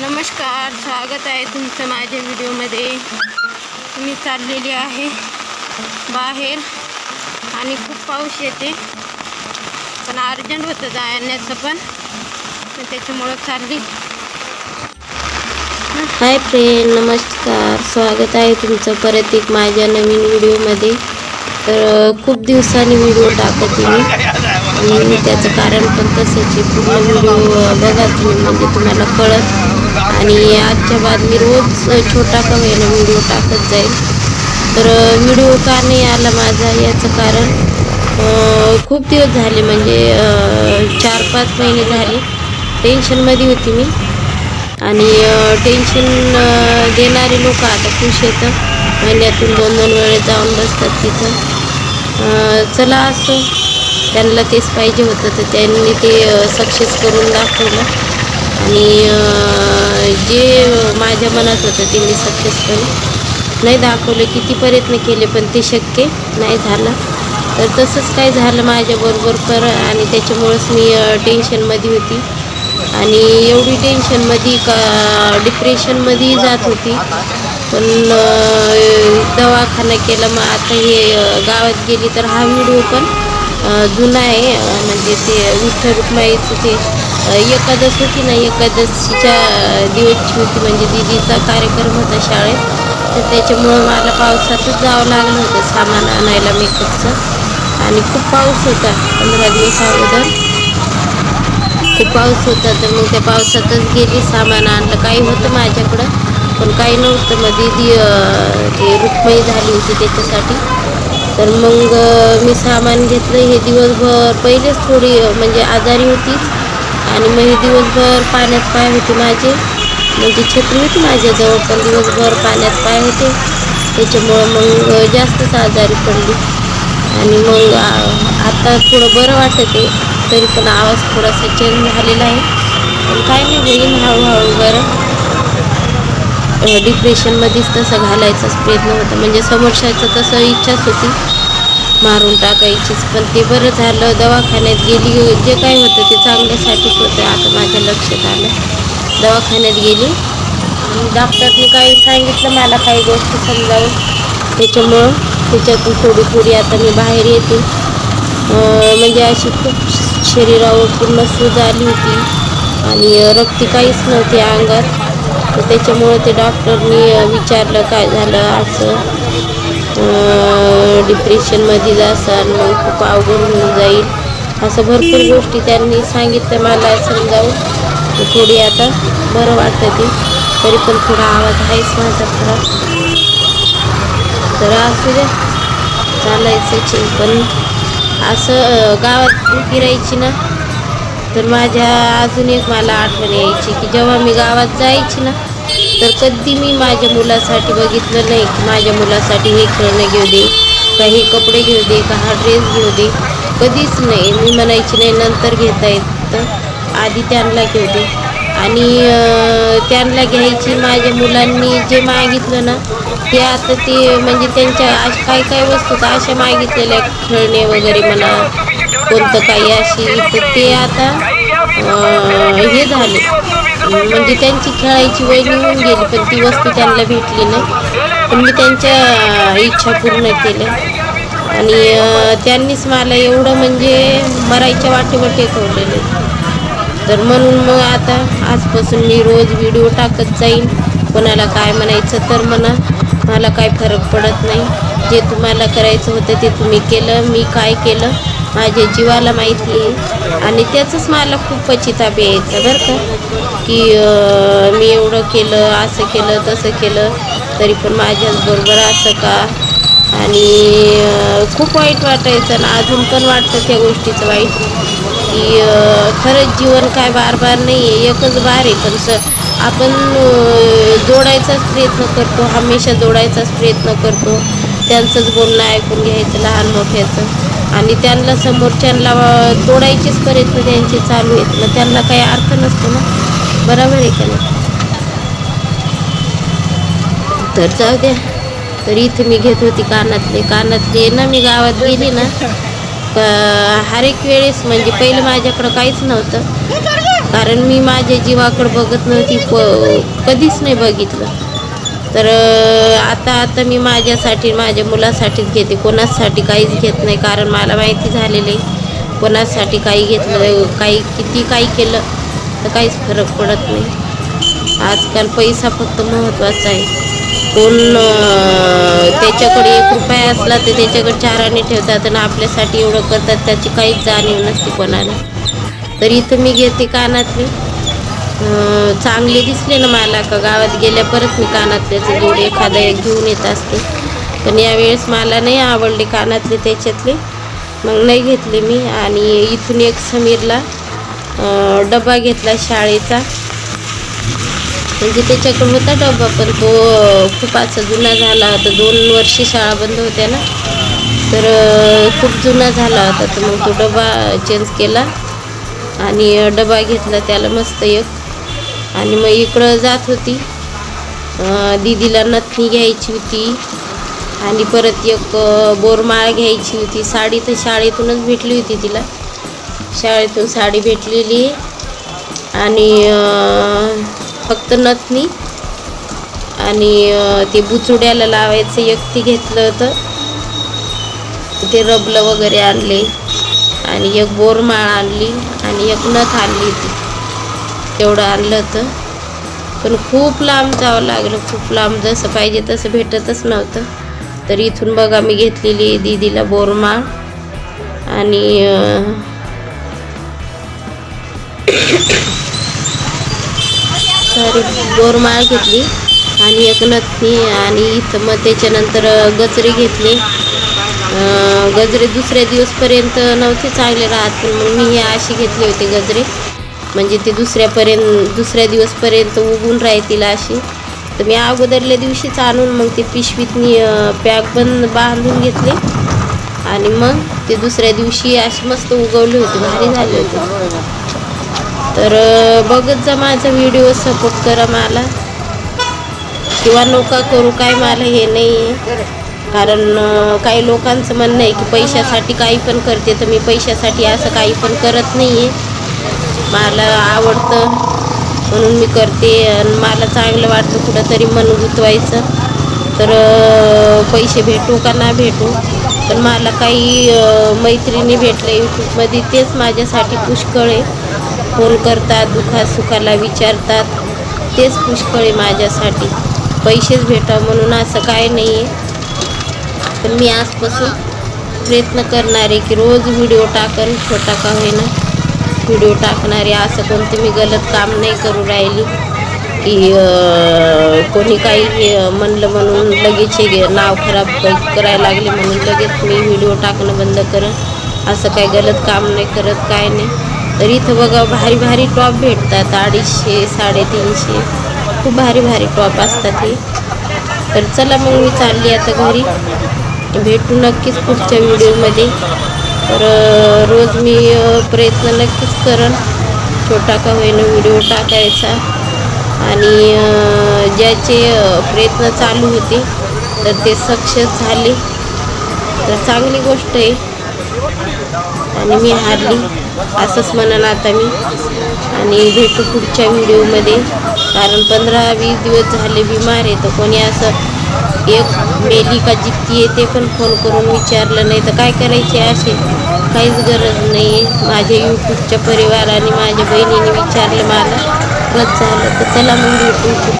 नमस्कार स्वागत आहे तुमचं माझ्या व्हिडिओमध्ये. मी चाललेली आहे बाहेर आणि खूप पाऊस येते. पण अर्जंट होतं जाण्याचं पण. त्याच्यामुळं चालली. हाय फ्रेंड नमस्कार. स्वागत आहे तुमचं परत एक माझ्या नवीन व्हिडिओमध्ये. तर खूप दिवसांनी व्हिडिओ टाकत मी. आणि त्याचं कारण पण तसंच आहे. पूर्ण व्हिडिओ बघा तुम्ही म्हणजे तुम्हाला कळत आणि आजच्या बाद मी रोज छोटा का होईना व्हिडिओ टाकत जाईल तर व्हिडिओ का नाही आला माझा याचं कारण खूप दिवस झाले म्हणजे चार पाच महिने झाले. टेन्शनमध्ये होती मी. आणि टेन्शन देणारे लोक आता खुश येतं महिन्यातून दोन दोन वेळेस जाऊन बसतात तिथं. चला असं. त्यांना तेच पाहिजे होतं तर त्यांनी ते सक्सेस करून दाखवलं. आणि जे माझ्या मनात होतं ते मी सक्सेस करून नाही दाखवलं किती प्रयत्न केले पण ते शक्य नाही झालं. तर तसंच काय झालं माझ्याबरोबर पर आणि त्याच्यामुळंच मी टेन्शनमध्ये होती. आणि एवढी टेन्शनमध्ये का डिप्रेशनमध्ये जात होती. पण दवाखाना केला मग आता हे गावात गेली तर हा व्हिडिओ पण जुना आहे म्हणजे ते विठ्ठल रुक्माईचं ते एकादश होती ना एकादशीच्या दिवसची होती. म्हणजे दिदीचा कार्यक्रम होता शाळेत. तर त्याच्यामुळं मला पावसातच जावं लागलं होतं सामान आणायला मेकअपचं. आणि खूप पाऊस होता पंधरा दिवस अगोदर. खूप पाऊस होता तर मग त्या पावसातच गेली. सामान आणलं. काही होतं माझ्याकडं पण काही नव्हतं. मग दीदी ते रुक्मयी झाली होती त्याच्यासाठी. तर मग मी सामान घेतलं. हे दिवसभर पहिलेच थोडी म्हणजे आजारी होतीच आणि मग हे दिवसभर पाण्यात पाय होते माझे. म्हणजे छत्री होती माझ्याजवळ पण दिवसभर पाण्यात पाय होते. त्याच्यामुळं मग जास्तच आजारी पडली. आणि मग आता थोडं बरं वाटत आहे तरी पण आवाज थोडासा चेंज झालेला आहे. पण काय नाही होईल हळूहळू बरं. डिप्रेशनमध्येच तसं घालायचाच प्रयत्न होता. म्हणजे समोरच्याचं तसं इच्छाच होती. मारून टाकायचीच. पण ते बरं झालं. दवाखान्यात गेली. जे काय होतं ते चांगल्यासाठीच होतं. आता माझ्या लक्षात आलं. दवाखान्यात गेली. डॉक्टरने काही सांगितलं मला काही गोष्टी समजावून. त्याच्यामुळं त्याच्यातून थोडी थोडी आता मी बाहेर येते. म्हणजे अशी खूप शरीरावर पूर्ण सूज आली होती. आणि रक्ती काहीच नव्हती अंगात. तर त्याच्यामुळं ते डॉक्टरनी विचारलं काय झालं असं. डिप्रेशनमध्ये जासाल मग खूप अवघड होऊन जाईल. असं भरपूर गोष्टी त्यांनी सांगितलं मला समजावून. थोडी आता बरं वाटतं ती. तरी पण थोडा आवाज आहेच माझा खराब तर असू द्या. चालायचं पण असं गावात फिरायची ना तर माझ्या अजून एक मला आठवण यायची की जेव्हा मी गावात जायची ना तर कधी मी माझ्या मुलासाठी बघितलं नाही की माझ्या मुलासाठी हे खेळणं घेऊ दे का हे कपडे घेऊ दे का हा ड्रेस घेऊ दे कधीच नाही. मी म्हणायची नाही नंतर घेता येत. आधी त्यांना घेऊ दे. आणि त्यांना घ्यायची माझ्या मुलांनी जे मागितलं ना ते आता ते म्हणजे त्यांच्या अश- काही काही वस्तू तर अशा मागितलेल्या खेळणे वगैरे म्हणा कोणतं काही अशी तर ते आता हे झाले. म्हणजे त्यांची खेळायची वय निघून गेली पण ती वस्तू त्यांना भेटली नाही. पण मी त्यांच्या इच्छा पूर्ण केल्या. आणि त्यांनीच मला एवढं म्हणजे मरायच्या वाटेवर टेकवलेलं. तर म्हणून मग आता आजपासून मी रोज व्हिडिओ टाकत जाईन. कोणाला काय म्हणायचं तर म्हणा. मला काय फरक पडत नाही. जे तुम्हाला करायचं होतं ते तुम्ही केलं मी काय केलं. माझ्या जीवाला माहिती आहे. आणि त्याचंच मला खूप पचिताप यायचं बरं का? की मी एवढं केलं असं केलं तसं केलं तरी पण माझ्याच बरोबर असं का? आणि खूप वाईट वाटायचं आणि अजून पण वाटतं त्या गोष्टीचं वाईट. की खरंच जीवन काय बार बार नाही आहे एकच बार आहे. पण स आपण जोडायचाच प्रयत्न करतो. हमेशा जोडायचाच प्रयत्न करतो. त्यांचंच बोलणं ऐकून घ्यायचं लहान मोठ्याचं. आणि त्यांना समोरच्यांना तोडायचेच प्रयत्न त्यांचे चालू आहेत. मग त्यांना काही अर्थ नसतो ना? बरोबर आहे का नाही? तर जाऊ द्या. तर इथे मी घेत होती कानातले. कानातले ना मी गावात गेली ना का हर एक वेळेस म्हणजे पहिलं माझ्याकडं काहीच नव्हतं. कारण मी माझ्या जीवाकडं बघत नव्हती. प कधीच नाही बघितलं. तर आता आता मी माझ्यासाठी माझ्या मुलासाठीच घेते. कोणासाठी काहीच घेत नाही कारण मला माहिती झालेली आहे. कोणासाठी काही घेतलं काही किती काही केलं तर काहीच फरक पडत नाही. आजकाल पैसा फक्त महत्त्वाचा आहे. कोण त्याच्याकडे एक रुपया असला तर त्याच्याकडे चाराने ठेवतात आणि आपल्यासाठी एवढं करतात त्याची काहीच जाणीव नसते कोणाला. तर इथं मी घेते कानातली. चांगले दिसले ना मला का गावात गेल्या परत मी कानातल्याचे जोड एखादा एक घेऊन येत असते. पण यावेळेस मला नाही आवडले कानातले त्याच्यातले. मग नाही घेतले मी आणि इथून एक समीरला डबा घेतला शाळेचा. म्हणजे त्याच्याकडे होता डबा पण तो खूप असा जुना झाला होता. दोन वर्षे शाळा बंद होत्या ना. तर खूप जुना झाला होता. तर मग तो डबा चेंज केला आणि डबा घेतला त्याला मस्त एक. आणि मग इकडं जात होती. दीदीला नथनी घ्यायची होती. आणि परत एक बोरमाळ घ्यायची होती. साडी तर शाळेतूनच भेटली होती तिला. शाळेतून साडी भेटलेली. आणि फक्त नथनी. आणि ते बुचुड्याला लावायचं एक ते घेतलं होतं. ते रबलं वगैरे आणले. आणि एक बोरमाळ आणली. आणि एक नथ आणली होती. तेवढं आणलं होतं. पण खूप लांब जावं लागलं खूप लांब जसं पाहिजे तसं भेटतच नव्हतं. तर इथून बघा मी घेतलेली दीदीला बोरमाळ आणि सॉरी बोरमाळ घेतली आणि एक नथनी आणि इथं मग त्याच्यानंतर गजरे घेतले. गजरे दुसऱ्या दिवसपर्यंत नव्हते चांगले राहत पण मग मी हे अशी घेतले होते गजरे. म्हणजे ते दुसऱ्यापर्यंत दुसऱ्या दिवसपर्यंत उगून राहतील अशी. तर मी अगोदरल्या दिवशीच आणून मग ते पिशवीतनी पॅक बंद बांधून घेतले. आणि मग ते दुसऱ्या दिवशी अशी मस्त उगवले होते भारी झाले होते. तर बघत जा माझा व्हिडिओ सपोर्ट करा मला. किंवा नोका करू काय मला हे नाही आहे कारण काही लोकांचं म्हणणं आहे की पैशासाठी काही पण करते तर मी पैशासाठी असं काही पण करत नाही आहे मला आवडतं. म्हणून मी करते. आणि मला चांगलं वाटतं कुठंतरी मन गुंतवायचं तर पैसे भेटू का ना भेटू. पण मला काही मैत्रिणी भेटल्या यूट्यूबमध्ये. तेच माझ्यासाठी पुष्कळ आहे. फोन करतात दुखा सुखाला विचारतात. तेच पुष्कळ आहे माझ्यासाठी. पैसेच भेटावं म्हणून असं काय नाही आहे पण मी आजपासून प्रयत्न करणार आहे की रोज व्हिडिओ टाकन छोटा का होईना. व्हिडिओ टाकणारे असं कोणतं मी गलत काम नाही करू राहिली. की कोणी काही म्हणलं म्हणून लगेच हे नाव खराब करायला लागले म्हणून लगेच मी व्हिडिओ टाकणं बंद करन असं काही गलत काम नाही करत काय नाही. तर इथं बघा भारी भारी टॉप भेटतात अडीचशे साडेतीनशे. खूप भारी भारी टॉप असतात हे. तर चला मग मी चालली आता घरी. भेटू नक्कीच पुढच्या व्हिडिओमध्ये. तर रोज मी प्रयत्न नक्कीच करेन छोटा का होईना व्हिडिओ टाकायचा. आणि ज्याचे प्रयत्न चालू होते तर ते सक्सेस झाले. तर चांगली गोष्ट आहे. आणि मी हारली असंच म्हणाल आता मी. आणि भेटू पुढच्या व्हिडिओमध्ये. कारण पंधरा वीस दिवस झाले बिमार आहे तर कोणी असं एक मेली का जित्ती आहे ते पण फोन करून विचारलं नाही तर काय करायचे असे? काहीच गरज नाही आहे माझ्या यूट्यूबच्या परिवाराने माझ्या बहिणीने विचारलं मला. बस झालं. तर चला मग यूट्यूब